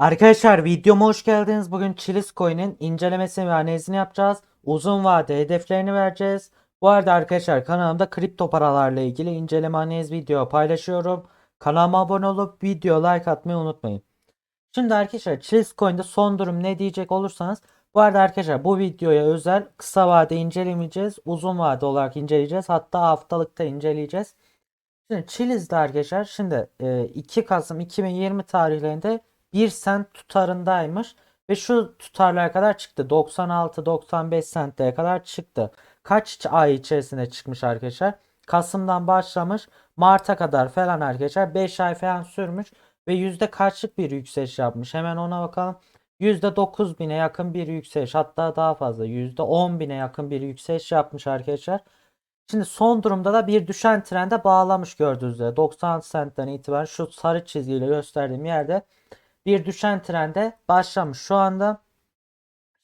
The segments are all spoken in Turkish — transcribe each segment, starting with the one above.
Arkadaşlar videoma hoş geldiniz. Bugün Chiliz Coin'in incelemesini ve analizini yapacağız. Uzun vade hedeflerini vereceğiz. Bu arada arkadaşlar kanalımda kripto paralarla ilgili inceleme analiz video paylaşıyorum. Kanalıma abone olup video like atmayı unutmayın. Şimdi arkadaşlar Chiliz Coin'de son durum ne diyecek olursanız bu arada arkadaşlar bu videoya özel kısa vade incelemeyeceğiz. Uzun vade olarak inceleyeceğiz. Hatta haftalıkta inceleyeceğiz. Şimdi Chiliz'de arkadaşlar şimdi e, 2 Kasım 2020 tarihlerinde 1 sent tutarındaymış ve şu tutarlara kadar çıktı. 96-95 sentlere kadar çıktı. Kaç ay içerisinde çıkmış arkadaşlar? Kasım'dan başlamış Mart'a kadar falan arkadaşlar 5 ay falan sürmüş ve yüzde kaçlık bir yükseliş yapmış. Hemen ona bakalım. %9000'e yakın bir yükseliş hatta daha fazla %10.000'e yakın bir yükseliş yapmış arkadaşlar. Şimdi son durumda da bir düşen trende bağlamış gördüğünüz üzere 96 sentten itibaren şu sarı çizgiyle gösterdiğim yerde bir düşen trende başlamış şu anda.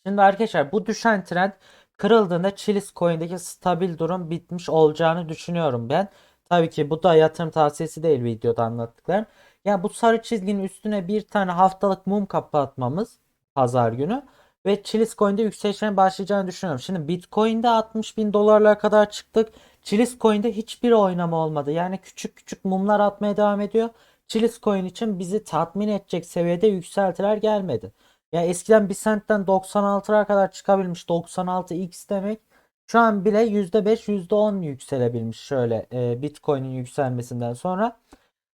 Şimdi arkadaşlar bu düşen trend kırıldığında Chiliz Coin'deki stabil durum bitmiş olacağını düşünüyorum ben. Tabii ki bu da yatırım tavsiyesi değil videoda anlattıklarım. Ya bu sarı çizginin üstüne bir tane haftalık mum kapatmamız pazar günü ve Chiliz Coin'de yükselişlerin başlayacağını düşünüyorum. Şimdi Bitcoin'de 60 bin dolarlara kadar çıktık. Chiliz Coin'de hiçbir oynama olmadı. Yani küçük küçük mumlar atmaya devam ediyor. Chiliz Coin için bizi tatmin edecek seviyede yükseltiler gelmedi. Ya eskiden 1 sentten 96'lara kadar çıkabilmiş 96x demek. Şu an bile %5 %10 yükselebilmiş şöyle e, Bitcoin'in yükselmesinden sonra.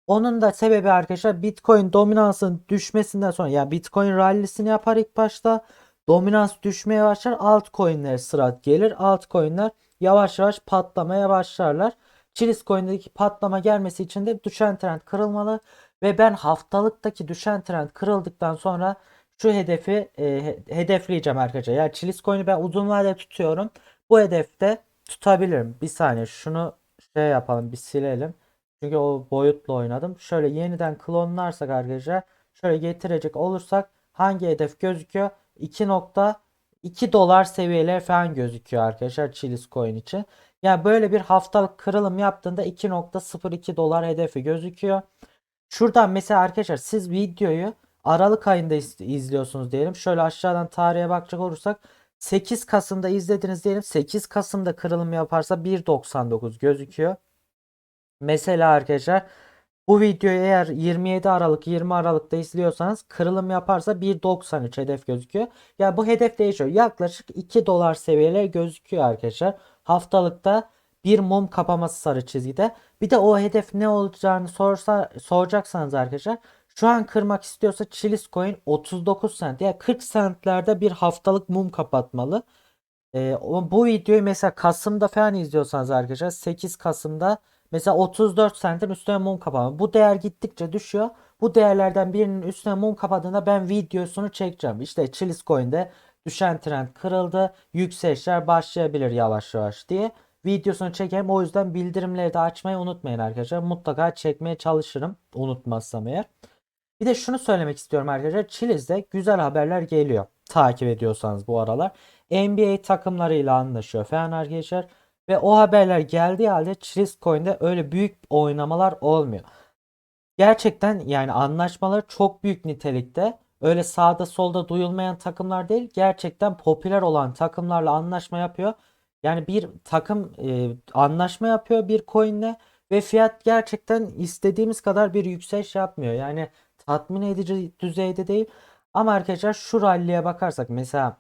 Onun da sebebi arkadaşlar Bitcoin dominansının düşmesinden sonra yani Bitcoin rallisini yapar ilk başta dominans düşmeye başlar altcoin'lere sıra gelir. Altcoin'ler yavaş yavaş patlamaya başlarlar. Chiliz Coin'deki patlama gelmesi için de düşen trend kırılmalı ve ben haftalıktaki düşen trend kırıldıktan sonra şu hedefi e, he- hedefleyeceğim arkadaşlar. Yani Chiliz Coin'i ben uzun vadede tutuyorum. Bu hedefte tutabilirim. Bir saniye şunu şey yapalım bir silelim. Çünkü o boyutla oynadım. Şöyle yeniden klonlarsak arkadaşlar şöyle getirecek olursak hangi hedef gözüküyor? 2.2 dolar seviyeler falan gözüküyor arkadaşlar Chiliz Coin için. Yani böyle bir haftalık kırılım yaptığında 2.02 dolar hedefi gözüküyor. Şuradan mesela arkadaşlar siz videoyu Aralık ayında iz- izliyorsunuz diyelim. Şöyle aşağıdan tarihe bakacak olursak 8 Kasım'da izlediniz diyelim. 8 Kasım'da kırılım yaparsa 1.99 gözüküyor. Mesela arkadaşlar bu videoyu eğer 27 Aralık 20 Aralık'ta izliyorsanız kırılım yaparsa 1.93 hedef gözüküyor. Ya bu hedef değişiyor. Yaklaşık 2 dolar seviyeleri gözüküyor arkadaşlar. Haftalıkta bir mum kapaması sarı çizgide. Bir de o hedef ne olacağını sorsa, soracaksanız arkadaşlar şu an kırmak istiyorsa Chiliz Coin 39 cent yani 40 centlerde bir haftalık mum kapatmalı. Ee, bu videoyu mesela Kasım'da falan izliyorsanız arkadaşlar 8 Kasım'da mesela 34 centin üstüne mum kapama. Bu değer gittikçe düşüyor. Bu değerlerden birinin üstüne mum kapadığında ben videosunu çekeceğim. İşte Chiliz Coin'de düşen trend kırıldı. Yükselişler başlayabilir yavaş yavaş diye videosunu çekeyim. O yüzden bildirimleri de açmayı unutmayın arkadaşlar. Mutlaka çekmeye çalışırım unutmazsam eğer. Bir de şunu söylemek istiyorum arkadaşlar. Chiliz'de güzel haberler geliyor. Takip ediyorsanız bu aralar. NBA takımlarıyla anlaşıyor falan arkadaşlar. Ve o haberler geldiği halde Chiliz Coin'de öyle büyük oynamalar olmuyor. Gerçekten yani anlaşmaları çok büyük nitelikte. Öyle sağda solda duyulmayan takımlar değil. Gerçekten popüler olan takımlarla anlaşma yapıyor. Yani bir takım e, anlaşma yapıyor bir coin'le ve fiyat gerçekten istediğimiz kadar bir yükseliş yapmıyor. Yani tatmin edici düzeyde değil. Ama arkadaşlar şu rally'e bakarsak mesela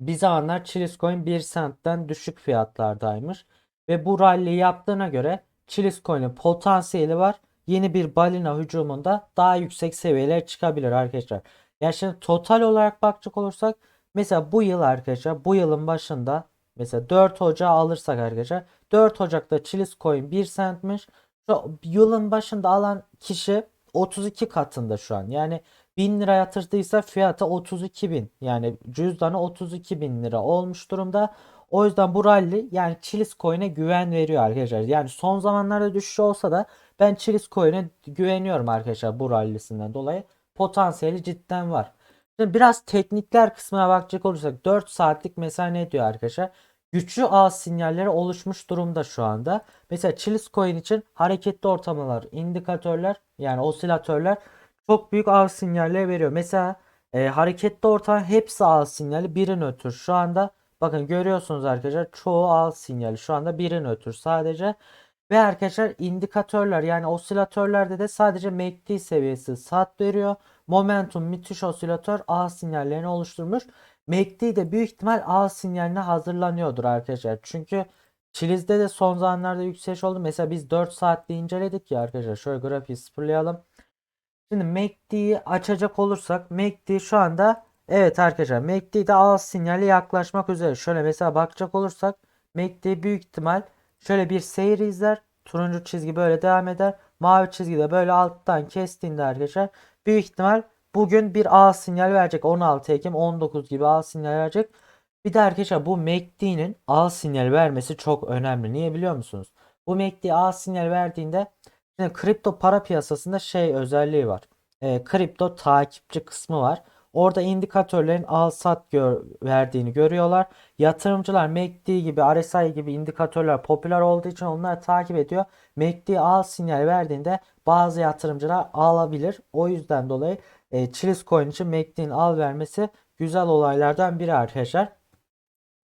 bir zamanlar Chiliz Coin 1 centten düşük fiyatlardaymış. Ve bu rally yaptığına göre Chiliz Coin'in potansiyeli var. Yeni bir balina hücumunda daha yüksek seviyelere çıkabilir arkadaşlar. Yani şimdi total olarak bakacak olursak mesela bu yıl arkadaşlar bu yılın başında mesela 4 Ocağı alırsak arkadaşlar 4 Ocak'ta Chiliz Coin 1 centmiş. Şu yılın başında alan kişi 32 katında şu an. Yani 1000 lira yatırdıysa fiyatı 32 bin. Yani cüzdanı 32 bin lira olmuş durumda. O yüzden bu rally yani Chiliz Coin'e güven veriyor arkadaşlar. Yani son zamanlarda düşüş olsa da ben Chiliz Coin'e güveniyorum arkadaşlar bu rallisinden dolayı. Potansiyeli cidden var. Şimdi biraz teknikler kısmına bakacak olursak 4 saatlik mesela ne diyor arkadaşlar? Güçlü ağ sinyalleri oluşmuş durumda şu anda. Mesela Chiliz Coin için hareketli ortamlar, indikatörler yani osilatörler çok büyük al sinyalleri veriyor. Mesela e, hareketli ortam hepsi al sinyali biri nötr. Şu anda bakın görüyorsunuz arkadaşlar çoğu al sinyali. Şu anda biri nötr sadece. Ve arkadaşlar indikatörler yani osilatörlerde de sadece MACD seviyesi sat veriyor. Momentum müthiş osilatör A sinyallerini oluşturmuş. MACD de büyük ihtimal A sinyaline hazırlanıyordur arkadaşlar. Çünkü Chiliz'de de son zamanlarda yükseliş oldu. Mesela biz 4 saatte inceledik ya arkadaşlar. Şöyle grafiği sıfırlayalım. Şimdi MACD'yi açacak olursak MACD şu anda evet arkadaşlar MACD'de A sinyali yaklaşmak üzere. Şöyle mesela bakacak olursak MACD büyük ihtimal şöyle bir seyir izler. Turuncu çizgi böyle devam eder. Mavi çizgi de böyle alttan kestiğinde arkadaşlar büyük ihtimal bugün bir A sinyal verecek. 16 Ekim 19 gibi A sinyal verecek. Bir de arkadaşlar bu MACD'nin A sinyal vermesi çok önemli. Niye biliyor musunuz? Bu MACD A sinyal verdiğinde şimdi kripto para piyasasında şey özelliği var. E, kripto takipçi kısmı var. Orada indikatörlerin al sat gör, verdiğini görüyorlar. Yatırımcılar MACD gibi RSI gibi indikatörler popüler olduğu için onları takip ediyor. MACD al sinyal verdiğinde bazı yatırımcılar alabilir. O yüzden dolayı e, Chiliz Coin için MACD'nin al vermesi güzel olaylardan biri arkadaşlar.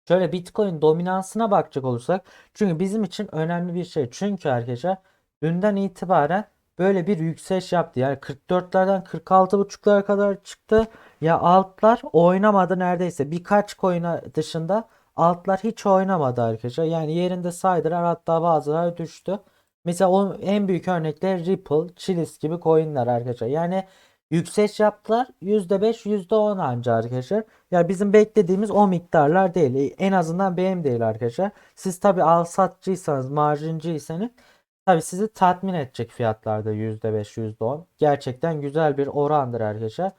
Şöyle Bitcoin dominansına bakacak olursak çünkü bizim için önemli bir şey. Çünkü arkadaşlar dünden itibaren böyle bir yükseliş yaptı. Yani 44'lerden 46.5'lara kadar çıktı. Ya altlar oynamadı neredeyse. Birkaç coin dışında altlar hiç oynamadı arkadaşlar. Yani yerinde saydılar hatta bazıları düştü. Mesela o en büyük örnekler Ripple, Chiliz gibi coinler arkadaşlar. Yani yükseliş yaptılar. %5, %10 anca arkadaşlar. Ya bizim beklediğimiz o miktarlar değil. En azından benim değil arkadaşlar. Siz tabi al satçıysanız, marjinciysanız tabi sizi tatmin edecek fiyatlarda %5, %10. Gerçekten güzel bir orandır arkadaşlar.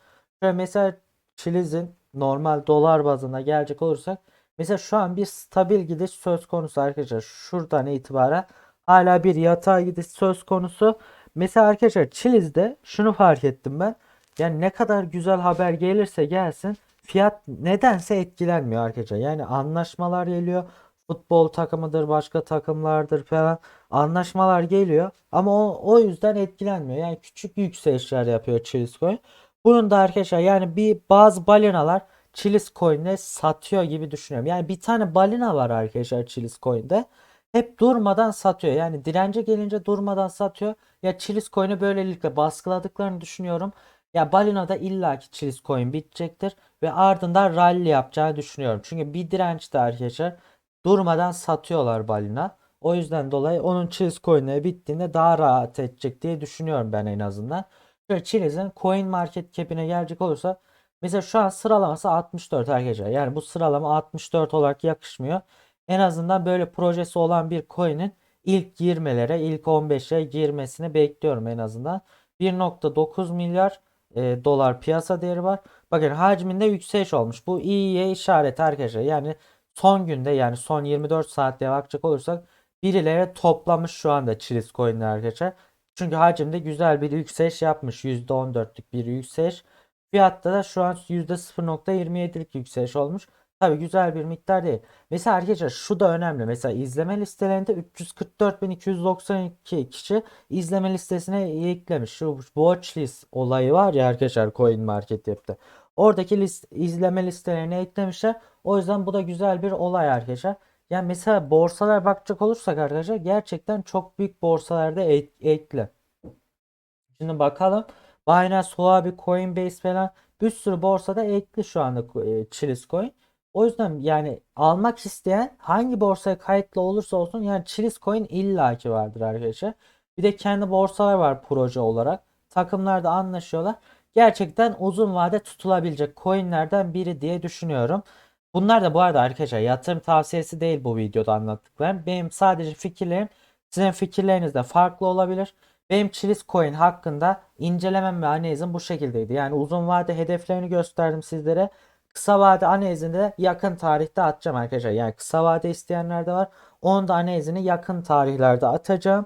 Şöyle mesela Chiliz'in normal dolar bazına gelecek olursak mesela şu an bir stabil gidiş söz konusu arkadaşlar. Şuradan itibaren hala bir yatay gidiş söz konusu. Mesela arkadaşlar Chiliz'de şunu fark ettim ben. Yani ne kadar güzel haber gelirse gelsin fiyat nedense etkilenmiyor arkadaşlar. Yani anlaşmalar geliyor. Futbol takımıdır, başka takımlardır falan anlaşmalar geliyor. Ama o, o yüzden etkilenmiyor. Yani küçük yükselişler yapıyor Chiliz Coin. Bunun da arkadaşlar yani bir bazı balinalar Chiliz Coin'e satıyor gibi düşünüyorum. Yani bir tane balina var arkadaşlar Chiliz Coin'de. Hep durmadan satıyor. Yani dirence gelince durmadan satıyor. Ya Chiliz Coin'i böylelikle baskıladıklarını düşünüyorum. Ya balinada illaki Chiliz Coin bitecektir. Ve ardından rally yapacağını düşünüyorum. Çünkü bir dirençte arkadaşlar durmadan satıyorlar balina. O yüzden dolayı onun Chiliz coin'leri bittiğinde daha rahat edecek diye düşünüyorum ben en azından. Şöyle Chiliz'in coin market cap'ine gelecek olursa mesela şu an sıralaması 64 arkadaşlar. Yani bu sıralama 64 olarak yakışmıyor. En azından böyle projesi olan bir coin'in ilk girmelere, ilk 15'e girmesini bekliyorum en azından. 1.9 milyar e, dolar piyasa değeri var. Bakın hacminde yükseliş olmuş. Bu iyiye işaret arkadaşlar. Yani son günde yani son 24 saatte bakacak olursak birileri toplamış şu anda Chiliz coin'ler arkadaşlar. Çünkü hacimde güzel bir yükseliş yapmış. %14'lük bir yükseliş. Fiyatta da şu an %0.27'lik yükseliş olmuş. Tabi güzel bir miktar değil. Mesela arkadaşlar şu da önemli. Mesela izleme listelerinde 344.292 kişi izleme listesine eklemiş. Şu watch list olayı var ya arkadaşlar Coin Market yaptı. Oradaki list, izleme listelerine eklemişler. O yüzden bu da güzel bir olay arkadaşlar. Yani mesela borsalar bakacak olursak arkadaşlar gerçekten çok büyük borsalarda ek, ekli. Şimdi bakalım. Binance, Huobi, Coinbase falan bir sürü borsada ekli şu anda e, Chiliz Coin. O yüzden yani almak isteyen hangi borsaya kayıtlı olursa olsun yani Chiliz Coin illaki vardır arkadaşlar. Bir de kendi borsalar var proje olarak. Takımlar da anlaşıyorlar. Gerçekten uzun vade tutulabilecek coinlerden biri diye düşünüyorum. Bunlar da bu arada arkadaşlar yatırım tavsiyesi değil bu videoda anlattıklarım. Benim sadece fikirlerim sizin fikirleriniz de farklı olabilir. Benim Chiliz Coin hakkında incelemem ve analizim bu şekildeydi. Yani uzun vade hedeflerini gösterdim sizlere. Kısa vade analizini de yakın tarihte atacağım arkadaşlar. Yani kısa vade isteyenler de var. Onun da analizini yakın tarihlerde atacağım.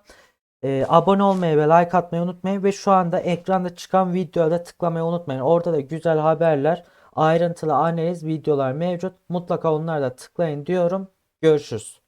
Ee, abone olmayı ve like atmayı unutmayın. Ve şu anda ekranda çıkan videoya da tıklamayı unutmayın. Orada da güzel haberler, ayrıntılı analiz videolar mevcut. Mutlaka onlara da tıklayın diyorum. Görüşürüz.